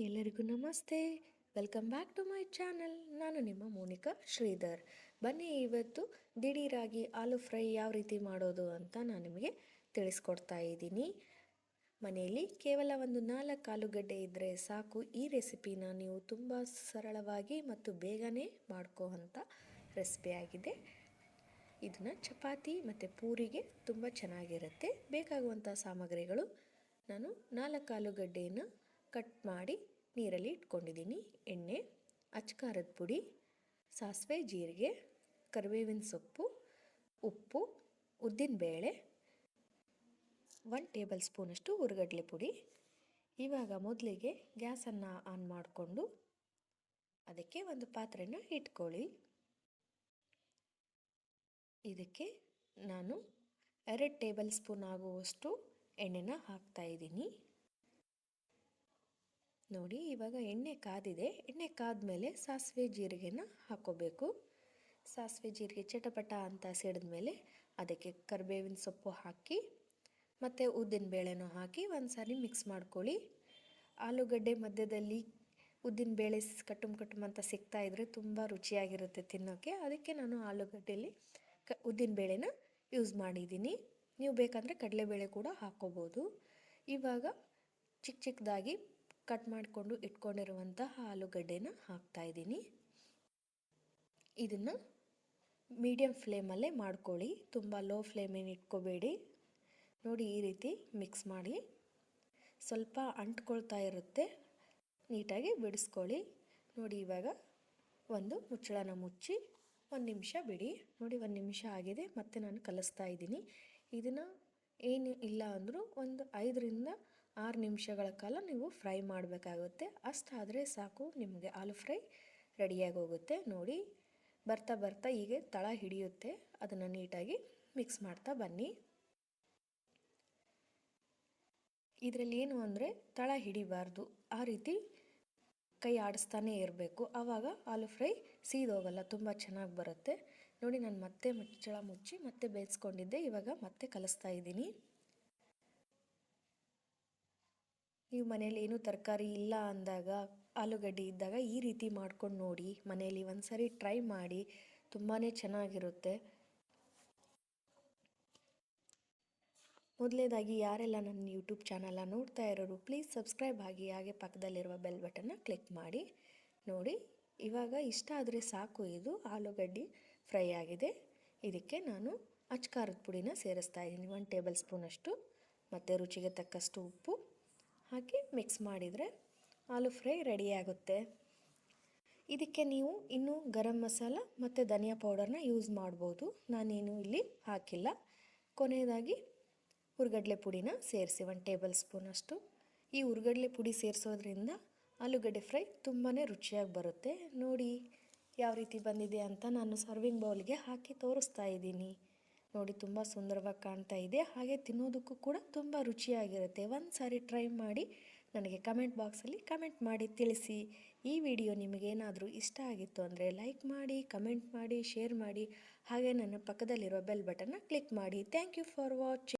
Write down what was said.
ಎಲ್ಲರಿಗೂ ನಮಸ್ತೆ. Welcome back to my channel ನಾನು ನಿಮ್ಮ ಮೋನಿಕಾ ಶ್ರೀಧರ್. ಬನ್ನಿ ಇವತ್ತು ದಿಢೀರಾಗಿ ಆಲೂ ಫ್ರೈ ಯಾವ ರೀತಿ ಮಾಡೋದು ಅಂತ ನಾನು ನಿಮಗೆ ತಿಳಿಸ್ಕೊಡ್ತಾ ಇದ್ದೀನಿ. ಮನೆಯಲ್ಲಿ ಕೇವಲ ಒಂದು ನಾಲ್ಕು ಆಲೂಗಡ್ಡೆ ಇದ್ದರೆ ಸಾಕು. ಈ ರೆಸಿಪಿನ ನೀವು ತುಂಬ ಸರಳವಾಗಿ ಮತ್ತು ಬೇಗನೆ ಮಾಡ್ಕೋ ಅಂಥ ರೆಸಿಪಿಯಾಗಿದೆ ಇದನ್ನು ಚಪಾತಿ ಮತ್ತು ಪೂರಿಗೆ ತುಂಬ ಚೆನ್ನಾಗಿರುತ್ತೆ. ಬೇಕಾಗುವಂಥ ಸಾಮಗ್ರಿಗಳು ನಾನು ನಾಲ್ಕು ಆಲೂಗಡ್ಡೆಯನ್ನು ಕಟ್ ಮಾಡಿ ನೀರಲ್ಲಿ ಇಟ್ಕೊಂಡಿದ್ದೀನಿ. ಎಣ್ಣೆ, ಅಚ್ಕಾರದ ಪುಡಿ, ಸಾಸಿವೆ, ಜೀರಿಗೆ, ಕರಿಬೇವಿನ ಸೊಪ್ಪು, ಉಪ್ಪು, ಉದ್ದಿನಬೇಳೆ ಒನ್ ಟೇಬಲ್ ಸ್ಪೂನಷ್ಟು ಹುರುಗಡ್ಲೆ ಪುಡಿ. ಇವಾಗ ಮೊದಲಿಗೆ ಗ್ಯಾಸನ್ನು ಆನ್ ಮಾಡಿಕೊಂಡು ಅದಕ್ಕೆ ಒಂದು ಪಾತ್ರೆನ ಇಟ್ಕೊಳ್ಳಿ. ಇದಕ್ಕೆ ನಾನು ಎರಡು ಟೇಬಲ್ ಸ್ಪೂನ್ ಆಗುವಷ್ಟು ಎಣ್ಣೆನ ಹಾಕ್ತಾ ಇದ್ದೀನಿ. ನೋಡಿ, ಇವಾಗ ಎಣ್ಣೆ ಕಾದಿದೆ. ಎಣ್ಣೆ ಕಾದ್ಮೇಲೆ ಸಾಸಿವೆ ಜೀರಿಗೆನ ಹಾಕೋಬೇಕು. ಸಾಸಿವೆ ಜೀರಿಗೆ ಚಟಪಟ ಅಂತ ಸಿಡಿದ ಮೇಲೆ ಅದಕ್ಕೆ ಕರಿಬೇವಿನ ಸೊಪ್ಪು ಹಾಕಿ, ಮತ್ತು ಉದ್ದಿನ ಬೇಳೆನೂ ಹಾಕಿ ಒಂದು ಸಾರಿ ಮಿಕ್ಸ್ ಮಾಡ್ಕೊಳ್ಳಿ. ಆಲೂಗಡ್ಡೆ ಮಧ್ಯದಲ್ಲಿ ಉದ್ದಿನ ಬೇಳೆ ಕಟ್ಟುಮ್ ಕಟ್ಟುಮ್ ಅಂತ ಸಿಗ್ತಾ ಇದ್ದರೆ ತುಂಬ ರುಚಿಯಾಗಿರುತ್ತೆ ತಿನ್ನೋಕ್ಕೆ ಅದಕ್ಕೆ ನಾನು ಆಲೂಗಡ್ಡೆಯಲ್ಲಿ ಕ, ಉದ್ದಿನ ಬೇಳೆನ ಯೂಸ್ ಮಾಡಿದ್ದೀನಿ. ನೀವು ಬೇಕಂದರೆ ಕಡಲೆಬೇಳೆ ಕೂಡ ಹಾಕ್ಕೋಬೋದು ಇವಾಗ ಚಿಕ್ಕ ಚಿಕ್ಕದಾಗಿ ಕಟ್ ಮಾಡಿಕೊಂಡು ಇಟ್ಕೊಂಡಿರುವಂತಹ ಆಲೂಗಡ್ಡೆನ ಹಾಕ್ತಾಯಿದ್ದೀನಿ ಇದನ್ನು ಮೀಡಿಯಮ್ ಫ್ಲೇಮಲ್ಲೇ ಮಾಡ್ಕೊಳ್ಳಿ. ತುಂಬ ಲೋ ಫ್ಲೇಮೇನು ಇಟ್ಕೋಬೇಡಿ. ನೋಡಿ ಈ ರೀತಿ ಮಿಕ್ಸ್ ಮಾಡಿ. ಸ್ವಲ್ಪ ಅಂಟ್ಕೊಳ್ತಾ ಇರುತ್ತೆ. ನೀಟಾಗಿ ಬಿಡಿಸ್ಕೊಳ್ಳಿ. ನೋಡಿ ಇವಾಗ ಒಂದು ಮುಚ್ಚಳನ ಮುಚ್ಚಿ ಒಂದು ನಿಮಿಷ ಬಿಡಿ. ನೋಡಿ ಒಂದು ನಿಮಿಷ ಆಗಿದೆ, ಮತ್ತೆ ನಾನು ಕಲಿಸ್ತಾ ಇದ್ದೀನಿ. ಇದನ್ನು ಏನು ಇಲ್ಲ ಅಂದರೂ ಒಂದು ಐದರಿಂದ ಆರು ನಿಮಿಷಗಳ ಕಾಲ ನೀವು ಫ್ರೈ ಮಾಡಬೇಕಾಗುತ್ತೆ. ಅಷ್ಟಾದರೆ ಸಾಕು, ನಿಮಗೆ ಆಲೂ ಫ್ರೈ ರೆಡಿಯಾಗಿ ಹೋಗುತ್ತೆ. ನೋಡಿ, ಬರ್ತಾ ಬರ್ತಾ ಹೀಗೆ ತಳ ಹಿಡಿಯುತ್ತೆ. ಅದನ್ನು ನೀಟಾಗಿ ಮಿಕ್ಸ್ ಮಾಡ್ತಾ ಬನ್ನಿ. ಇದರಲ್ಲಿ ಏನು ಅಂದರೆ ತಳ ಹಿಡಿಬಾರ್ದು. ಆ ರೀತಿ ಕೈ ಆಡಿಸ್ತಾನೇ ಇರಬೇಕು. ಆವಾಗ ಆಲೂ ಫ್ರೈ ಸೀದೋಗಲ್ಲ ತುಂಬ ಚೆನ್ನಾಗಿ ಬರುತ್ತೆ. ನೋಡಿ, ನಾನು ಮತ್ತೆ ಮುಚ್ಚಳ ಮುಚ್ಚಿ ಮತ್ತೆ ಬೇಯಿಸ್ಕೊಂಡಿದ್ದೆ. ಇವಾಗ ಮತ್ತೆ ಕಲಿಸ್ತಾ ಇದ್ದೀನಿ. ನೀವು ಮನೇಲಿ ಏನೂ ತರಕಾರಿ ಇಲ್ಲ ಅಂದಾಗ, ಆಲೂಗಡ್ಡೆ ಇದ್ದಾಗ ಈ ರೀತಿ ಮಾಡ್ಕೊಂಡು ನೋಡಿ. ಮನೆಯಲ್ಲಿ ಒಂದು ಸರಿ ಟ್ರೈ ಮಾಡಿ ತುಂಬಾ ಚೆನ್ನಾಗಿರುತ್ತೆ. ಮೊದಲೇದಾಗಿ ಯಾರೆಲ್ಲ ನನ್ನ ಯೂಟ್ಯೂಬ್ ಚಾನಲ್ನ ನೋಡ್ತಾ ಇರೋರು ಪ್ಲೀಸ್ ಸಬ್ಸ್ಕ್ರೈಬ್ ಆಗಿ ಹಾಗೆ ಪಕ್ಕದಲ್ಲಿರುವ ಬೆಲ್ ಬಟನ್ನ ಕ್ಲಿಕ್ ಮಾಡಿ. ನೋಡಿ, ಇವಾಗ ಇಷ್ಟ ಆದರೆ ಸಾಕು ಇದು. ಆಲೂಗಡ್ಡೆ ಫ್ರೈ ಆಗಿದೆ. ಇದಕ್ಕೆ ನಾನು ಅಚ್ಕಾರದ ಪುಡಿನ ಸೇರಿಸ್ತಾ ಇದ್ದೀನಿ. ಒನ್ ಟೇಬಲ್ ಸ್ಪೂನಷ್ಟು ಮತ್ತು ರುಚಿಗೆ ತಕ್ಕಷ್ಟು ಉಪ್ಪು. ಹಾಕಿ ಮಿಕ್ಸ್ ಮಾಡಿದರೆ ಆಲೂ ಫ್ರೈ ರೆಡಿಯಾಗುತ್ತೆ ಇದಕ್ಕೆ ನೀವು ಇನ್ನೂ ಗರಂ ಮಸಾಲ ಮತ್ತು ಧನಿಯಾ ಪೌಡರ್ನ ಯೂಸ್ ಮಾಡ್ಬೋದು. ನಾನೇನು ಇಲ್ಲಿ ಹಾಕಿಲ್ಲ. ಕೊನೆಯದಾಗಿ ಹುರ್ಗಡ್ಲೆ ಪುಡಿನ ಸೇರಿಸಿ ಒನ್ ಟೇಬಲ್ ಸ್ಪೂನ್ ಅಷ್ಟು. ಈ ಹುರ್ಗಡ್ಲೆ ಪುಡಿ ಸೇರಿಸೋದ್ರಿಂದ ಆಲೂಗಡ್ಡೆ ಫ್ರೈ ತುಂಬಾ ರುಚಿಯಾಗಿ ಬರುತ್ತೆ. ನೋಡಿ, ಯಾವ ರೀತಿ ಬಂದಿದೆ ಅಂತ ನಾನು ಸರ್ವಿಂಗ್ ಬೌಲ್ಗೆ ಹಾಕಿ ತೋರಿಸ್ತಾ ಇದ್ದೀನಿ. ನೋಡಿ ತುಂಬ ಸುಂದರವಾಗಿ ಕಾಣ್ತಾ ಇದೆ. ಹಾಗೆ ತಿನ್ನೋದಕ್ಕೂ ಕೂಡ ತುಂಬ ರುಚಿಯಾಗಿರುತ್ತೆ. ಒಂದು ಸಾರಿ ಟ್ರೈ ಮಾಡಿ ನನಗೆ ಕಮೆಂಟ್ ಬಾಕ್ಸಲ್ಲಿ ಕಮೆಂಟ್ ಮಾಡಿ ತಿಳಿಸಿ. ಈ ವಿಡಿಯೋ ನಿಮಗೇನಾದರೂ ಇಷ್ಟ ಆಗಿತ್ತು ಅಂದರೆ ಲೈಕ್ ಮಾಡಿ ಕಮೆಂಟ್ ಮಾಡಿ ಶೇರ್ ಮಾಡಿ, ಹಾಗೆ ನನ್ನ ಪಕ್ಕದಲ್ಲಿರೋ ಬೆಲ್ ಬಟನ್ನ ಕ್ಲಿಕ್ ಮಾಡಿ. Thank you for watching